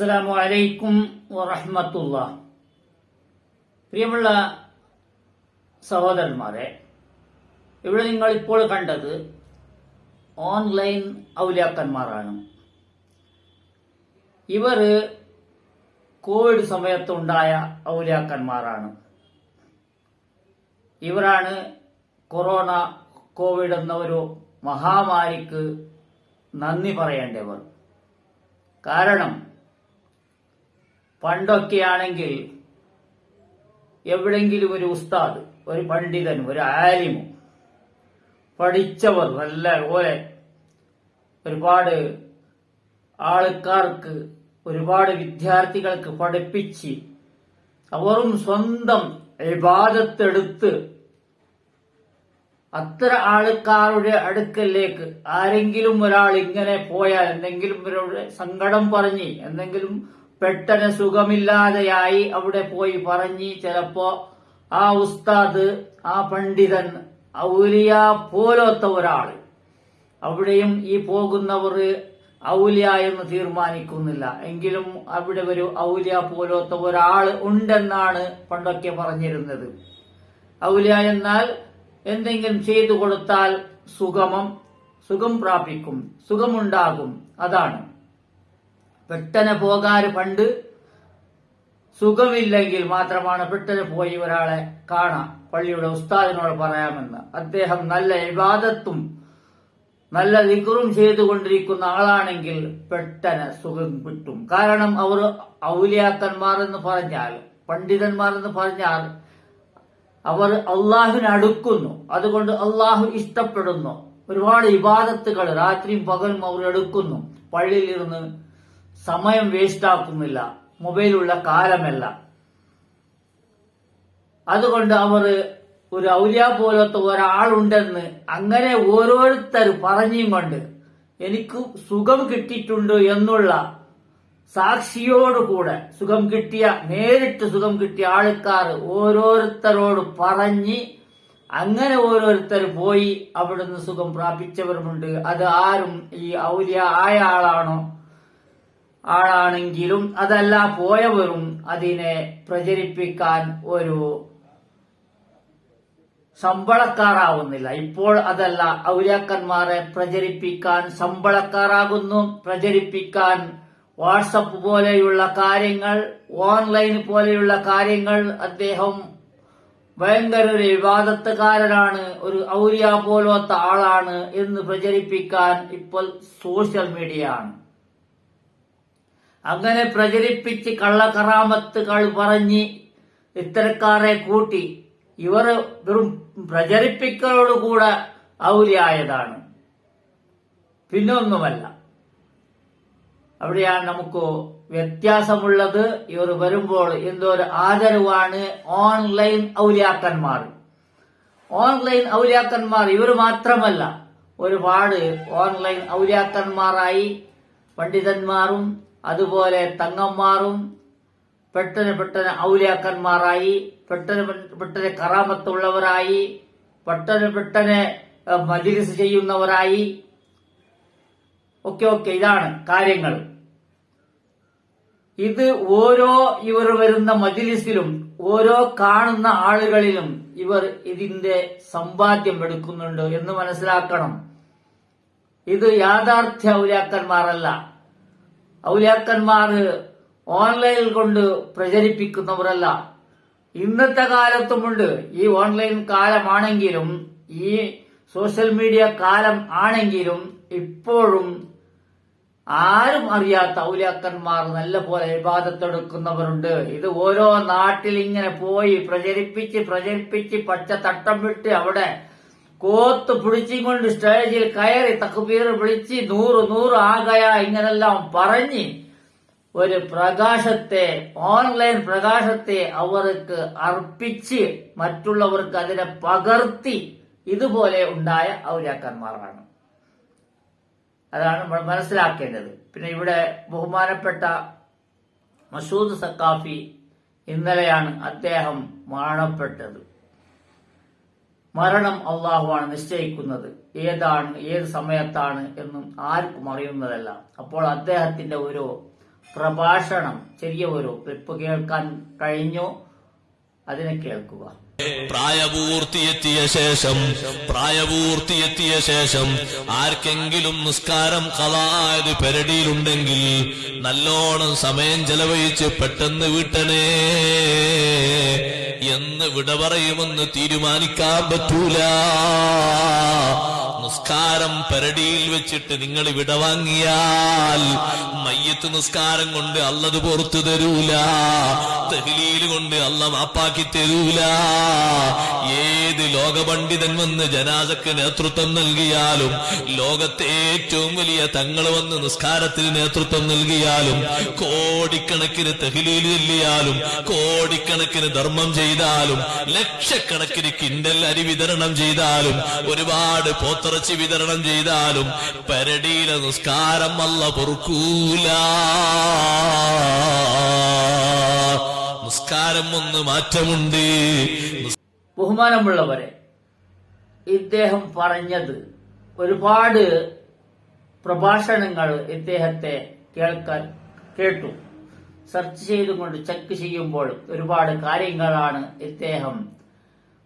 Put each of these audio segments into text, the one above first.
അസ്സലാമു അലൈക്കും വറഹമത്തുള്ള. പ്രിയമുള്ള സഹോദരന്മാരെ ഇവിടെ നിങ്ങൾ ഇപ്പോൾ കണ്ടത് ഓൺലൈൻ ഔലിയാക്കന്മാരാണ്. ഇവർ കോവിഡ് സമയത്തുണ്ടായ ഔലിയാക്കന്മാരാണ്. ഇവരാണ് കൊറോണ കോവിഡ് എന്ന ഒരു മഹാമാരിക്ക് നന്ദി പറയേണ്ടവർ. കാരണം പണ്ടൊക്കെയാണെങ്കിൽ എവിടെങ്കിലും ഒരു ഉസ്താദ് ഒരു പണ്ഡിതൻ ഒരു ആലിമു പഠിച്ചവർ നല്ല പോലെ ഒരുപാട് ആൾക്കാർക്ക് ഒരുപാട് വിദ്യാർത്ഥികൾക്ക് പഠിപ്പിച്ച് അവരും സ്വന്തം വിവാദത്തെടുത്ത് അത്ര ആൾക്കാരുടെ അടുക്കലേക്ക് ആരെങ്കിലും ഒരാൾ ഇങ്ങനെ പോയാൽ എന്തെങ്കിലും സങ്കടം പറഞ്ഞ് എന്തെങ്കിലും പെട്ടെന്ന് സുഖമില്ലാതെയായി അവിടെ പോയി പറഞ്ഞ് ചിലപ്പോ ആ ഉസ്താദ് ആ പണ്ഡിതൻ ഔലിയ പോലത്തെ ഒരാൾ അവിടെയും ഈ പോകുന്നവർ ഔലിയ എന്ന് തീരുമാനിക്കുന്നില്ല. എങ്കിലും അവിടെ ഒരു ഔലിയ പോലത്തെ ഒരാൾ ഉണ്ടെന്നാണ് പണ്ടൊക്കെ പറഞ്ഞിരുന്നത്. ഔലിയ എന്നാൽ എന്തെങ്കിലും ചെയ്തു കൊടുത്താൽ സുഗമം സുഖം പ്രാപിക്കും സുഖമുണ്ടാകും. അതാണ്. പെട്ടെന്ന് പോകാറ് പണ്ട് സുഖമില്ലെങ്കിൽ മാത്രമാണ് പെട്ടെന്ന് പോയി ഒരാളെ കാണാം പള്ളിയുടെ ഉസ്താദിനോട് പറയാമെന്ന്. അദ്ദേഹം നല്ല ഇബാദത്തും നല്ല നിക്കറും ചെയ്തുകൊണ്ടിരിക്കുന്ന ആളാണെങ്കിൽ പെട്ടെന്ന് സുഖം കിട്ടും. കാരണം അവർ ഔലിയാക്കന്മാർ എന്ന് പറഞ്ഞാൽ പണ്ഡിതന്മാർ എന്ന് പറഞ്ഞാൽ അവർ അള്ളാഹുവിനെ അടുക്കുന്നു. അതുകൊണ്ട് അള്ളാഹു ഇഷ്ടപ്പെടുന്നു. ഒരുപാട് ഇബാദത്തുകൾ രാത്രിയും പകലും അവർ എടുക്കുന്നു. പള്ളിയിലിരുന്ന് സമയം വേസ്റ്റാക്കുന്നില്ല. മൊബൈലുള്ള കാലമല്ല. അതുകൊണ്ട് അവർ ഒരു ഔര്യ പോലത്തെ ഒരാളുണ്ടെന്ന് അങ്ങനെ ഓരോരുത്തർ പറഞ്ഞും കൊണ്ട് എനിക്ക് സുഖം കിട്ടിയിട്ടുണ്ട് എന്നുള്ള സാക്ഷിയോടുകൂടെ സുഖം കിട്ടിയ നേരിട്ട് സുഖം കിട്ടിയ ആൾക്കാർ ഓരോരുത്തരോട് പറഞ്ഞ് അങ്ങനെ ഓരോരുത്തർ പോയി അവിടുന്ന് സുഖം പ്രാപിച്ചവരുമുണ്ട്. അത് ആരും ഈ ഔര്യ ആയ ആളാണോ? ആളാണെങ്കിലും അതല്ല പോയവരും അതിനെ പ്രചരിപ്പിക്കാൻ ഒരു ശമ്പളക്കാരാവുന്നില്ല. ഇപ്പോൾ അതല്ല ഔലിയാക്കന്മാരെ പ്രചരിപ്പിക്കാൻ ശമ്പളക്കാരാകുന്നു. പ്രചരിപ്പിക്കാൻ വാട്സപ്പ് പോലെയുള്ള കാര്യങ്ങൾ ഓൺലൈൻ പോലെയുള്ള കാര്യങ്ങൾ അദ്ദേഹം ഭയങ്കര ഒരു വിവാദത്തുകാരനാണ് ഒരു ഔര്യ പോലത്തെ ആളാണ് എന്ന് പ്രചരിപ്പിക്കാൻ ഇപ്പോൾ സോഷ്യൽ മീഡിയ ആണ്. അങ്ങനെ പ്രചരിപ്പിച്ച് കള്ളക്കറാമത്തുകൾ പറഞ്ഞ് ഇത്തരക്കാരെ കൂട്ടി ഇവർ വെറും പ്രചരിപ്പിക്കലോടുകൂടെ ഔലിയായതാണ്. പിന്നൊന്നുമല്ല. അവിടെയാണ് നമുക്ക് വ്യത്യാസമുള്ളത്. ഇവർ വരുമ്പോൾ എന്തോ ഒരു ആദരവാണ് ഓൺലൈൻ ഔലിയാക്കന്മാർ. ഓൺലൈൻ ഔലിയാക്കന്മാർ ഇവർ മാത്രമല്ല. ഒരുപാട് ഓൺലൈൻ ഔലിയാക്കന്മാരായി പണ്ഡിതന്മാരും അതുപോലെ തങ്ങന്മാറും പെട്ടെന്ന് പെട്ടെന്ന് ഔലിയാക്കന്മാരായി പെട്ടെന്ന് പെട്ടെന്ന് കറാമത്തുള്ളവരായി പെട്ടെന്ന് പെട്ടെന്ന് മജിലിസ് ചെയ്യുന്നവരായി. ഒക്കെ ഒക്കെ ഇതാണ് കാര്യങ്ങൾ. ഇത് ഓരോ ഇവർ വരുന്ന മജിലിസിലും ഓരോ കാണുന്ന ആളുകളിലും ഇവർ ഇതിന്റെ സമ്പാദ്യം എടുക്കുന്നുണ്ട് എന്ന് മനസ്സിലാക്കണം. ഇത് യാഥാർത്ഥ്യ ഔലിയാക്കന്മാരല്ല. ഔലിയാക്കന്മാർ ഓൺലൈനിൽ കൊണ്ട് പ്രചരിപ്പിക്കുന്നവരല്ല. ഇന്നത്തെ കാലത്തുമുണ്ട്. ഈ ഓൺലൈൻ കാലമാണെങ്കിലും ഈ സോഷ്യൽ മീഡിയ കാലം ആണെങ്കിലും ഇപ്പോഴും ആരും അറിയാത്ത ഔലിയാക്കന്മാർ നല്ല പോലെ വിവാദത്തെടുക്കുന്നവരുണ്ട് ഇത് ഓരോ നാട്ടിൽ ഇങ്ങനെ പോയി പ്രചരിപ്പിച്ച് പ്രചരിപ്പിച്ച് പച്ച തട്ടം വിട്ട് അവിടെ കോത്ത് പിടിച്ചും കൊണ്ട് സ്റ്റേജിൽ കയറി തക്കുപീർ വിളിച്ച് നൂറ് നൂറ് ആകയ ഇങ്ങനെല്ലാം പറഞ്ഞ് ഒരു പ്രകാശത്തെ ഓൺലൈൻ പ്രകാശത്തെ അവർക്ക് അർപ്പിച്ച് മറ്റുള്ളവർക്ക് അതിനെ പകർത്തി ഇതുപോലെ ഉണ്ടായ ഔരാക്കന്മാരാണ് അതാണ് നമ്മൾ മനസ്സിലാക്കേണ്ടത്. പിന്നെ ഇവിടെ ബഹുമാനപ്പെട്ട മസൂദ് സക്കാഫി ഇന്നലെയാണ് അദ്ദേഹം മരണപ്പെട്ടത്. മരണം അള്ളാഹുവാണ് നിശ്ചയിക്കുന്നത്. ഏതാണ് ഏത് സമയത്താണ് എന്നും ആർക്കും അറിയുന്നതല്ല. അപ്പോൾ അദ്ദേഹത്തിന്റെ ഒരു പ്രഭാഷണം ചെറിയ ഒരു ക്ലിപ്പ് കേൾക്കാൻ കഴിഞ്ഞു? അതിനെ കേൾക്കുക. പ്രായപൂർത്തിയെത്തിയ ശേഷം പ്രായപൂർത്തിയെത്തിയ ശേഷം ആർക്കെങ്കിലും നിസ്കാരം കളായത് പെരടിയിലുണ്ടെങ്കിൽ നല്ലോണം സമയം ചെലവഴിച്ച് പെട്ടെന്ന് വീട്ടണേ. എന്ന് വിട പറയുമെന്ന് തീരുമാനിക്കാൻ പറ്റൂല. നിസ്കാരം പരടിയിൽ വെച്ചിട്ട് നിങ്ങൾ വിട വാങ്ങിയാൽ മയ്യത്ത് നിസ്കാരം കൊണ്ട് അല്ലത് പുറത്തു തരൂല. തെഹ്ലീൽ കൊണ്ട് അല്ല മാപ്പാക്കി തരൂല. ഏത് ലോകപണ്ഡിതൻ വന്ന് ജനാസക്ക് നേതൃത്വം നൽകിയാലും ലോകത്തെ ഏറ്റവും വലിയ തങ്ങൾ വന്ന് നിസ്കാരത്തിന് നേതൃത്വം നൽകിയാലും കോടിക്കണക്കിന് തെഹ്ലീൽ ചൊല്ലിയാലും കോടിക്കണക്കിന് ധർമ്മം ചെയ്താലും ലക്ഷക്കണക്കിന് കിൻഡൽ അരി വിതരണം ചെയ്താലും ഒരുപാട് പോത്തിറച്ചി വിതരണം ചെയ്താലും പരടിയിലെ നിസ്കാരം അല്ല പൊറുക്കൂല. നിസ്കാരം ഒന്ന് മാറ്റമുണ്ട്. ബഹുമാനമുള്ളവരെ ഇദ്ദേഹം പറഞ്ഞത് ഒരുപാട് പ്രഭാഷണങ്ങൾ ഇദ്ദേഹത്തെ കേൾക്കാൻ കേട്ടു. സെർച്ച് ചെയ്തുകൊണ്ട് ചെക്ക് ചെയ്യുമ്പോൾ ഒരുപാട് കാര്യങ്ങളാണ് ഇദ്ദേഹം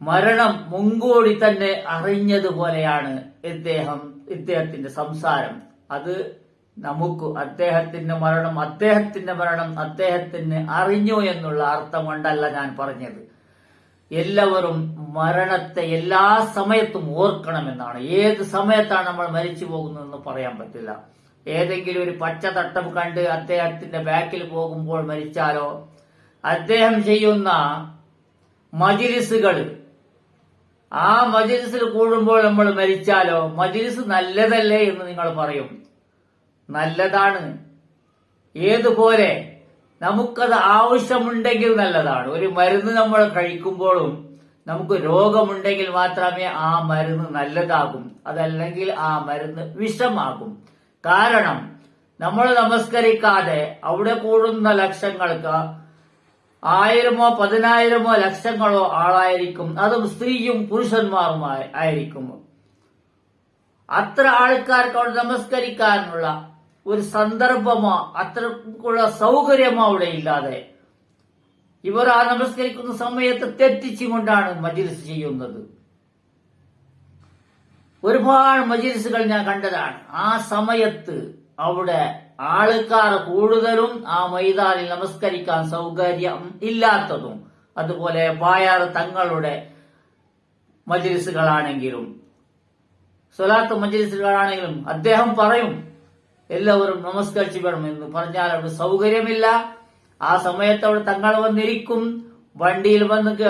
മരണം മുൻകൂടി തന്നെ അറിഞ്ഞതുപോലെയാണ് ഇദ്ദേഹം ഇദ്ദേഹത്തിന്റെ സംസാരം. അത് നമുക്ക് അദ്ദേഹത്തിന്റെ മരണം അദ്ദേഹത്തിന്റെ മരണം അദ്ദേഹത്തിന് അറിഞ്ഞു എന്നുള്ള അർത്ഥം കൊണ്ടല്ല ഞാൻ പറഞ്ഞത്. എല്ലാവരും മരണത്തെ എല്ലാ സമയത്തും ഓർക്കണമെന്നാണ്. ഏത് സമയത്താണ് നമ്മൾ മരിച്ചു പോകുന്നതെന്ന് പറയാൻ പറ്റില്ല. ഏതെങ്കിലും ഒരു പച്ച തട്ടം കണ്ട് അദ്ദേഹത്തിന്റെ ബാക്കിൽ പോകുമ്പോൾ മരിച്ചാലോ? അദ്ദേഹം ചെയ്യുന്ന മജിലിസുകൾ ആ മജിലിസിൽ കൂടുമ്പോൾ നമ്മൾ മരിച്ചാലോ? മജിലിസ് നല്ലതല്ലേ എന്ന് നിങ്ങൾ പറയും. നല്ലതാണ്. ഏതുപോലെ? നമുക്കത് ആവശ്യമുണ്ടെങ്കിൽ നല്ലതാണ്. ഒരു മരുന്ന് നമ്മൾ കഴിക്കുമ്പോഴും നമുക്ക് രോഗമുണ്ടെങ്കിൽ മാത്രമേ ആ മരുന്ന് നല്ലതാകും. അതല്ലെങ്കിൽ ആ മരുന്ന് വിഷമാകും. കാരണം നമ്മൾ നമസ്കരിക്കാതെ അവിടെ കൂടുന്ന ലക്ഷങ്ങൾക്ക് ആയിരമോ പതിനായിരമോ ലക്ഷങ്ങളോ ആളായിരിക്കും. അതും സ്ത്രീയും പുരുഷന്മാരും ആയിരിക്കും. അത്ര ആൾക്കാർക്ക് അവിടെ നമസ്കരിക്കാനുള്ള ഒരു സന്ദർഭമോ അത്രക്കുള്ള സൗകര്യമോ അവിടെ ഇല്ലാതെ. ഇവർ ആ നമസ്കരിക്കുന്ന സമയത്ത് തെറ്റിച്ചുകൊണ്ടാണ് മജിലിസ് ചെയ്യുന്നത്. ഒരുപാട് മജിലിസുകൾ ഞാൻ കണ്ടതാണ്. ആ സമയത്ത് അവിടെ ആൾക്കാർ കൂടുതലും ആ മൈതാനിൽ നമസ്കരിക്കാൻ സൗകര്യം ഇല്ലാത്തതും അതുപോലെ വായാർ തങ്ങളുടെ മജിലിസുകളാണെങ്കിലും സ്വലാത്ത് മജിലിസുകളാണെങ്കിലും അദ്ദേഹം പറയും എല്ലാവരും നമസ്കരിച്ചു എന്ന് പറഞ്ഞാൽ അവിടെ സൗകര്യമില്ല. ആ സമയത്ത് അവിടെ തങ്ങൾ വന്നിരിക്കും. വണ്ടിയിൽ വന്ന്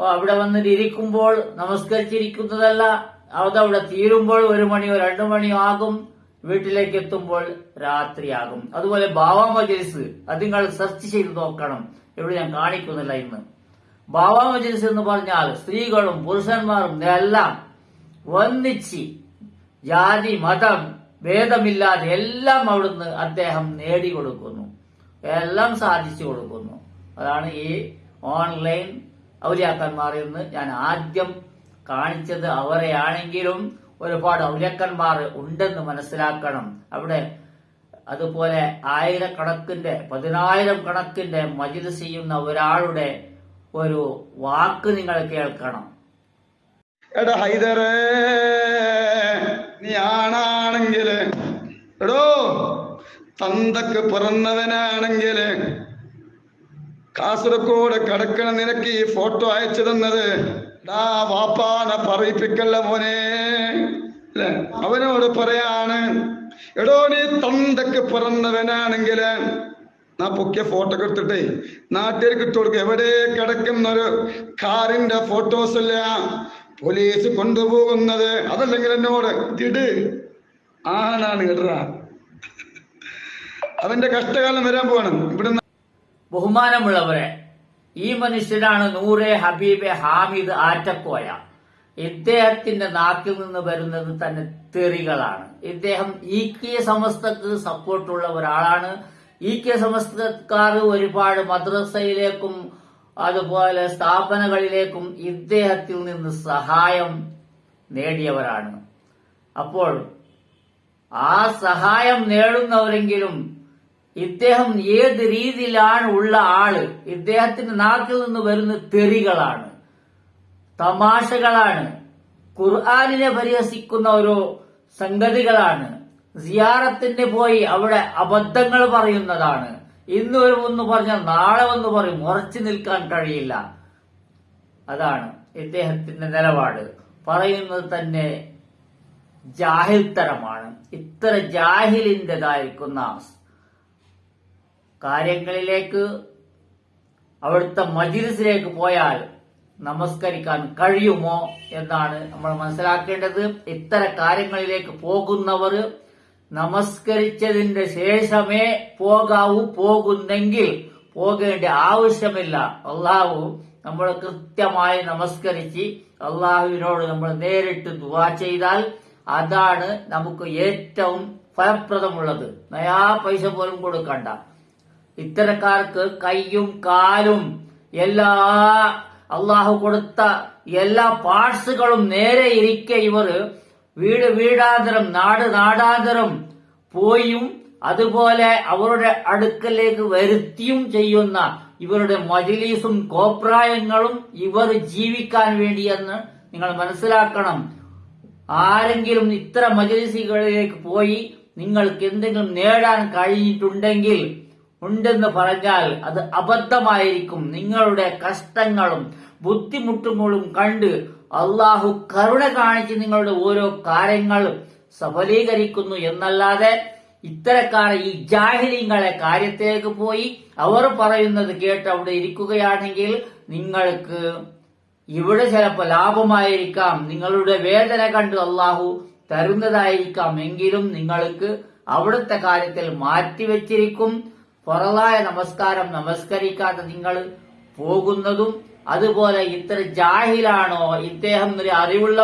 അവിടെ വന്നിട്ട് ഇരിക്കുമ്പോൾ നമസ്കരിച്ചിരിക്കുന്നതല്ല. അതവിടെ തീരുമ്പോൾ ഒരു മണിയോ രണ്ടു മണിയോ ആകും. വീട്ടിലേക്ക് എത്തുമ്പോൾ രാത്രിയാകും. അതുപോലെ ബാവ മജലിസ് അത് നിങ്ങൾ സെർച്ച് ചെയ്ത് നോക്കണം. ഇവിടെ ഞാൻ കാണിക്കുന്നില്ല ഇന്ന്. ബാവ മജലിസ് എന്ന് പറഞ്ഞാൽ സ്ത്രീകളും പുരുഷന്മാരും എല്ലാം ഒന്നിച്ച് ജാതി മതം ഭേദമില്ലാതെ എല്ലാം അവിടുന്ന് അദ്ദേഹം നേടിക്കൊടുക്കുന്നു. എല്ലാം സാധിച്ചു കൊടുക്കുന്നു. അതാണ് ഈ ഓൺലൈൻ ഔലിയാക്കന്മാർ എന്ന് ഞാൻ ആദ്യം കാണിച്ചത്. അവരെയാണെങ്കിലും ഒരുപാട് ഔലക്കന്മാർ ഉണ്ടെന്ന് മനസ്സിലാക്കണം. അവിടെ അതുപോലെ ആയിരക്കണക്കിന്റെ പതിനായിരം കണക്കിന്റെ മജിദ് ചെയ്യുന്ന ഒരാളുടെ ഒരു വാക്ക് നിങ്ങൾ കേൾക്കണം. എടാ ഹൈദറേ നീ ആണാണെങ്കിൽ എടോ തന്തക്ക് പിറന്നവനാണെങ്കിൽ കാസർഗോഡ് കടക്കണ നിനക്ക് ഈ ഫോട്ടോ അയച്ചു തന്നത് വാപ്പാന പറയിപ്പിക്കല്ല മോനെ. അല്ലെ അവനോട് പറയാണ് എടോ നീ തന്തക്ക് പിറന്നവനാണെങ്കിൽ നാ പൊക്കിയ ഫോട്ടോ എടുത്തിട്ടെ നാട്ടുകാർക്ക് ഇട്ട് കൊടുക്കുക എവിടെ കിടക്കുന്നൊരു കാറിന്റെ ഫോട്ടോസ് അല്ല പോലീസ് കൊണ്ടുപോകുന്നത്. അതല്ലെങ്കിൽ എന്നോട് ഇട് ആണാണ് ഇടറ അവന്റെ കഷ്ടകാലം വരാൻ പോകണം ഇവിടുന്ന് ബഹുമാനമുള്ളവരെ ഈ മനുഷ്യനാണ് നൂറെ ഹബീബെ ഹാമിദ് ആറ്റക്കോയ. ഇദ്ദേഹത്തിന്റെ നാക്കിൽ നിന്ന് വരുന്നത് തന്നെ തെറികളാണ്. ഇദ്ദേഹം ഇ കെ സമസ്തക്ക് സപ്പോർട്ടുള്ള ഒരാളാണ്. ഇ കെ സമസ്തക്കാർ ഒരുപാട് മദ്രസയിലേക്കും അതുപോലെ സ്ഥാപനങ്ങളിലേക്കും ഇദ്ദേഹത്തിൽ നിന്ന് സഹായം നേടിയവരാണ്. അപ്പോൾ ആ സഹായം നേടുന്നവരെങ്കിലും ഇദ്ദേഹം ഏത് രീതിയിലാണ് ഉള്ള ആൾ? ഇദ്ദേഹത്തിന്റെ നാക്കിൽ നിന്ന് വരുന്ന തെറികളാണ്. തമാശകളാണ്. ഖുർആാനിനെ പരിഹസിക്കുന്ന ഓരോ സംഗതികളാണ്. സിയാറത്തിന് പോയി അവിടെ അബദ്ധങ്ങൾ പറയുന്നതാണ്. ഇന്ന് ഒരു ഒന്ന് പറഞ്ഞാൽ നാളെ ഒന്ന് പറയും. ഉറച്ചു നിൽക്കാൻ കഴിയില്ല. അതാണ് ഇദ്ദേഹത്തിന്റെ നിലപാട്. പറയുന്നത് തന്നെ ജാഹിൽത്തരമാണ്. ഇത്ര ജാഹിലിന്റെതായിരിക്കുന്ന കാര്യങ്ങളിലേക്ക് അവിടുത്തെ മജിലിസിലേക്ക് പോയാൽ നമസ്കരിക്കാൻ കഴിയുമോ എന്നാണ് നമ്മൾ മനസ്സിലാക്കേണ്ടത്. ഇത്തര കാര്യങ്ങളിലേക്ക് പോകുന്നവർ നമസ്കരിച്ചതിന്റെ ശേഷമേ പോകാവൂ പോകുന്നെങ്കിൽ പോകേണ്ട ആവശ്യമില്ല. അള്ളാഹു നമ്മൾ കൃത്യമായി നമസ്കരിച്ച് അള്ളാഹുവിനോട് നമ്മൾ നേരിട്ട് ദുവാ ചെയ്താൽ അതാണ് നമുക്ക് ഏറ്റവും ഫലപ്രദമുള്ളത്. നയാ പൈസ പോലും കൊടുക്കണ്ട. ഇത്തരക്കാർക്ക് കൈയും കാലും എല്ലാ അള്ളാഹു കൊടുത്ത എല്ലാ പാർട്സുകളും നേരെ ഇരിക്കെ ഇവർ വീട് വീടാന്തരം നാട് നാടാന്തരം പോയും അതുപോലെ അവരുടെ അടുക്കലേക്ക് വരുത്തിയും ചെയ്യുന്ന ഇവരുടെ മജിലീസും കോപ്രായങ്ങളും ഇവർ ജീവിക്കാൻ വേണ്ടിയെന്ന് നിങ്ങൾ മനസ്സിലാക്കണം. ആരെങ്കിലും ഇത്ര മജലിസികളിലേക്ക് പോയി നിങ്ങൾക്ക് എന്തെങ്കിലും നേടാൻ കഴിഞ്ഞിട്ടുണ്ടെങ്കിൽ ഉണ്ടെന്ന് പറഞ്ഞാൽ അത് അബദ്ധമായിരിക്കും. നിങ്ങളുടെ കഷ്ടങ്ങളും ബുദ്ധിമുട്ടുകളും കണ്ട് അള്ളാഹു കരുണ കാണിച്ച് നിങ്ങളുടെ ഓരോ കാര്യങ്ങൾ സഫലീകരിക്കുന്നു എന്നല്ലാതെ ഇത്തരക്കാർ ഈ ജാഹിലിങ്ങളെ കാര്യത്തിലേക്ക് പോയി അവർ പറയുന്നത് കേട്ട് അവിടെ ഇരിക്കുകയാണെങ്കിൽ നിങ്ങൾക്ക് ഇവിടെ ചിലപ്പോൾ ലാഭമായിരിക്കാം. നിങ്ങളുടെ വേദന കണ്ട് അള്ളാഹു തരുന്നതായിരിക്കാം. എങ്കിലും നിങ്ങൾക്ക് അവിടുത്തെ കാര്യത്തിൽ മാറ്റിവെച്ചിരിക്കും. പുറലായ നമസ്കാരം നമസ്കരിക്കാതെ നിങ്ങൾ പോകുന്നതും അതുപോലെ ഇത്ര ജാഹിലാണോ ഇദ്ദേഹം ഒരു അറിവുള്ള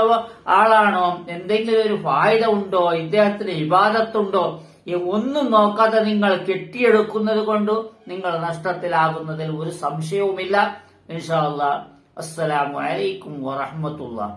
ആളാണോ എന്തെങ്കിലും ഒരു ഫായിദ ഉണ്ടോ ഇദ്ദേഹത്തിന് ഇബാദത്തുണ്ടോ ഒന്നും നോക്കാതെ നിങ്ങൾ കെട്ടിയെടുക്കുന്നത് കൊണ്ട് നിങ്ങൾ നഷ്ടത്തിലാകുന്നതിൽ ഒരു സംശയവുമില്ല. ഇൻഷാ അല്ലാ അസ്സലാമു അലൈക്കും വറഹ്മത്തുള്ളാഹി.